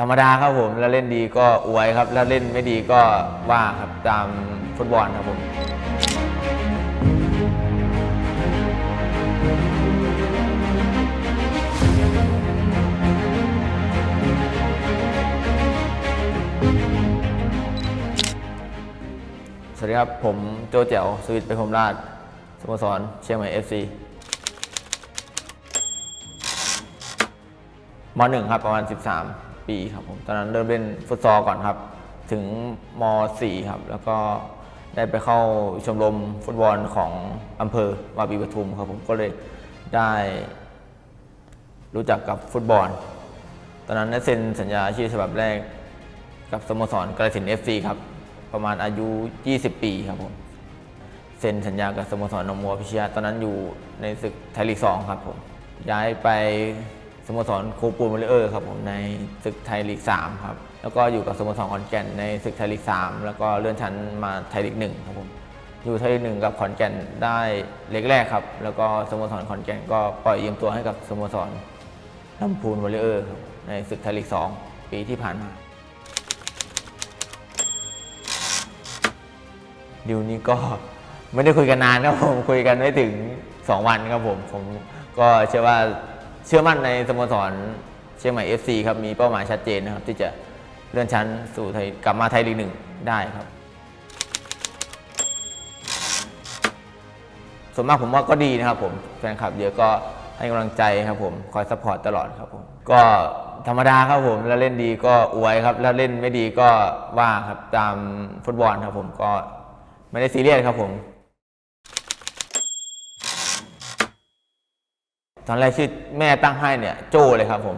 ธรรมดาครับผมแล้วเล่นดีก็อวยครับ แล้วเล่นไม่ดีก็ว่าครับตามฟุตบอลครับผมสวัสดีครับ ผมโจแจ๋วสวิตไปพรหมราชสโมสรเชียงใหม่ FC มหนึ่งครับ ประมาณ 13 ปีครับผมตอนนั้นเริ่มเล่นฟุตซอลก่อนครับ ถึงมสี่ครับ แล้วก็ได้ไปเข้าชมรมฟุตบอลของอำเภอวาปีปทุมครับผมก็เลยได้รู้จักกับฟุตบอล ตอนนั้นได้เซ็นสัญญาอาชีพฉบับแรกกับสโมสรกระสิน FC ครับ ประมาณอายุ 20 ปีครับผม เซ็นสัญญากับสโมสรนองบัวพิชยาตอนนั้นอยู่ในศึกไทยลีก2ครับผม ย้ายไป สโมสรโคปูนวอลเลเยอร์ครับผมในศึกไทยลีก 3 ครับ แล้วก็อยู่กับสโมสรขอนแก่นในศึกไทยลีก 3 แล้วก็เลื่อนชั้นมาไทยลีก 1 ครับผมอยู่ไทยลีกหนึ่งกับขอนแก่นได้เล็กแรกครับ แล้วก็สโมสรขอนแก่นก็ปล่อยยืมตัวให้กับสโมสรลำพูนวอลเลเยอร์ครับในศึกไทยลีก 2 ปีที่ผ่านมาดิวนี้ก็ไม่ได้คุยกันนานครับผมคุยกันไม่ถึง 2 วันครับผมผมก็เชื่อว่า เชื่อมั่นในสโมสรเชียงใหม่ FC ครับมีเป้าหมายชัดเจนนะครับ ที่จะเลื่อนชั้นสู่ไทยกลับมาไทยลีกหนึ่งได้ครับ ส่วนมากผมว่าก็ดีนะครับผมแฟนคลับเยอะก็ให้กำลังใจครับผมคอยซัพพอร์ตตลอดครับผมก็ธรรมดาครับผมแล้วเล่นดีก็อวยครับ แล้วเล่นไม่ดีก็ว่าครับตามฟุตบอลครับผมก็ไม่ได้ซีเรียสครับผม ตอนแรกชื่อแม่ตั้งให้เนี่ยโจ้เลยครับผม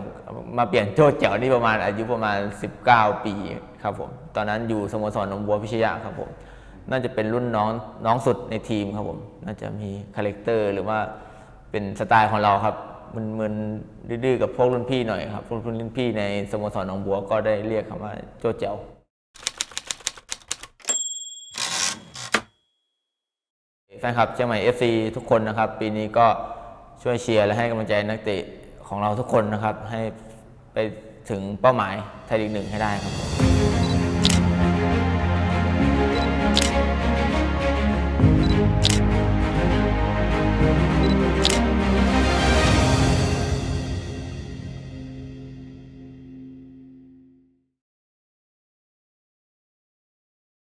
มาเปลี่ยนโจ้เจ๋วนี่ประมาณอายุประมาณ 19 ปีครับผมตอนนั้นอยู่สโมสรหนองบัวพิชยะครับผมน่าจะเป็นรุ่นน้องน้องสุดในทีมครับผมน่าจะมีคาแรคเตอร์หรือว่าเป็นสไตล์ของเราครับมันเหมือนดื้อกับพวกรุ่นพี่หน่อยครับพวกรุ่นพี่ในสโมสรหนองบัวก็ได้เรียกคำว่าโจ้เจ๋วแฟนคลับเชียงใหม่ FC ทุกคนนะครับ ปีนี้ก็ ช่วยเชียร์และให้กำลังใจนักเตะของเราทุกคนนะครับ ให้ไปถึงเป้าหมายไทยลีกหนึ่งให้ได้ครับ